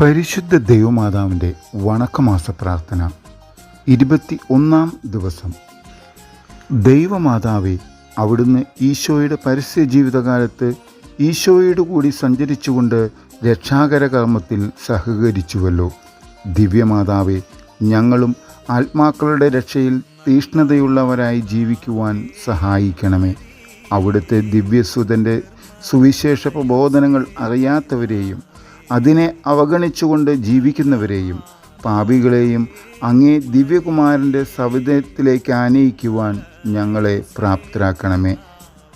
പരിശുദ്ധ ദൈവമാതാവിന്റെ വണക്കമാസ പ്രാർത്ഥന ഇരുപത്തി ഒന്നാം ദിവസം. ദൈവമാതാവെ അവിടുന്ന് ഈശോയുടെ പരസ്യ ജീവിതകാലത്ത് ഈശോയോട് കൂടി സഞ്ചരിച്ചുകൊണ്ട് രക്ഷാകര കർമ്മത്തിൽ സഹകരിച്ചുവല്ലോ. ദിവ്യമാതാവെ ഞങ്ങളും ആത്മാക്കളുടെ രക്ഷയിൽ തീഷ്ണതയുള്ളവരായി ജീവിക്കുവാൻ സഹായിക്കണമേ. അവിടുത്തെ ദിവ്യസുതന്റെ സുവിശേഷ പ്രബോധനങ്ങൾ അറിയാത്തവരെയും അതിനെ അവഗണിച്ചുകൊണ്ട് ജീവിക്കുന്നവരെയും പാപികളെയും അങ്ങേ ദിവ്യകുമാരന്റെ സവിധത്തിലേക്ക് ആനയിക്കുവാൻ ഞങ്ങളെ പ്രാപ്തരാക്കണമേ.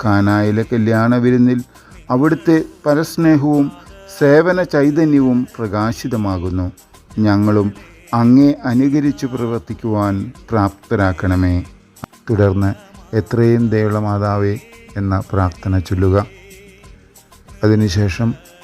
കാനായിലെ കല്യാണ വിരുന്നിൽ അവിടുത്തെ പരസ്നേഹവും സേവന ചൈതന്യവും പ്രകാശിതമാകുന്നു. ഞങ്ങളും അങ്ങേ അനുകരിച്ച് പ്രവർത്തിക്കുവാൻ പ്രാപ്തരാക്കണമേ. തുടർന്ന് എത്രയും ദയുള്ള മാതാവേ എന്ന പ്രാർത്ഥന ചൊല്ലുക. അതിനുശേഷം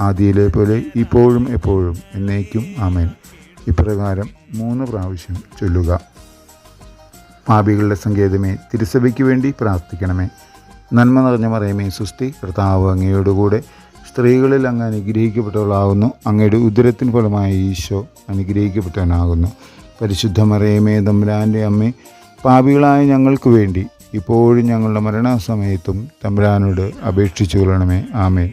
ആദിയിലെ പോലെ ഇപ്പോഴും എപ്പോഴും എന്നേക്കും ആമേൻ. ഇപ്രകാരം മൂന്ന് പ്രാവശ്യം ചൊല്ലുക. പാപികളുടെ സങ്കേതമേ തിരുസഭയ്ക്ക് വേണ്ടി പ്രാർത്ഥിക്കണമേ. നന്മ നിറഞ്ഞ മറിയമേ സുസ്തി കർത്താവ് അങ്ങയോടുകൂടെ സ്ത്രീകളിൽ അങ്ങ് അനുഗ്രഹിക്കപ്പെട്ടവളാകുന്നു അങ്ങയുടെ ഉദരത്തിന് ഫലമായ ഈശോ അനുഗ്രഹിക്കപ്പെട്ടവനാകുന്നു. പരിശുദ്ധ മറിയമേ തമ്പുരാന്റെ അമ്മ പാപികളായ ഞങ്ങൾക്ക് വേണ്ടി ഇപ്പോഴും ഞങ്ങളുടെ മരണസമയത്തും തമ്പുരാനോട് അപേക്ഷിച്ചു കൊള്ളണമേ. ആമേൻ.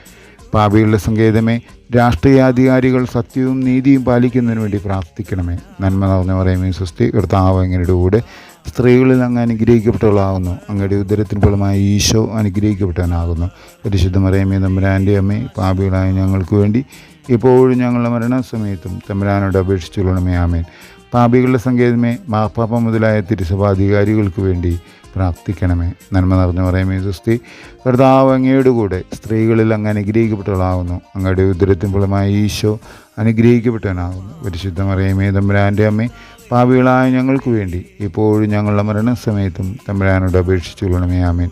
പാപികളുടെ സങ്കേതമേ രാഷ്ട്രീയാധികാരികൾ സത്യവും നീതിയും പാലിക്കുന്നതിന് വേണ്ടി പ്രാർത്ഥിക്കണമേ. നന്മ നടന്നു പറയുമേ സൃഷ്ടി കർത്താവ് അങ്ങയുടെ കൂടെ സ്ത്രീകളിൽ അങ്ങ് അനുഗ്രഹിക്കപ്പെട്ടവളാകുന്നു. അങ്ങയുടെ ഉദരത്തിന് ഫലമായി ഈശോ അനുഗ്രഹിക്കപ്പെട്ടവനാകുന്നു. പരിശുദ്ധ മറിയമ്മേ തമ്പുരാന്റെ അമ്മേ പാപികളായ ഞങ്ങൾക്ക് വേണ്ടി ഇപ്പോഴും ഞങ്ങളുടെ മരണസമയത്തും തമ്പുരാനോട് അപേക്ഷിച്ചുകൊള്ളണമേ ആമേൻ. പാപികളുടെ സങ്കേതമേ മാപ്പാപ്പ മുതലായ തിരുസഭാധികാരികൾക്ക് വേണ്ടി പ്രാർത്ഥിക്കണമേ നന്മ നിറഞ്ഞു പറയുമേ സുസ്തി കർത്താവ് അങ്ങയുടെ കൂടെ സ്ത്രീകളിൽ അങ്ങ് അനുഗ്രഹിക്കപ്പെട്ടവളാകുന്നു അങ്ങയുടെ ഉദരത്തിൻ ഫലമായ ഈശോ അനുഗ്രഹിക്കപ്പെട്ടവനാകുന്നു പരിശുദ്ധം അറിയമേ തമ്പുരാന്റെ അമ്മേ പാപികളായ ഞങ്ങൾക്ക് വേണ്ടി ഇപ്പോഴും ഞങ്ങളുടെ മരണസമയത്തും തമ്പുരാനോട് അപേക്ഷിച്ചു കൊള്ളണമേ ആമേൻ.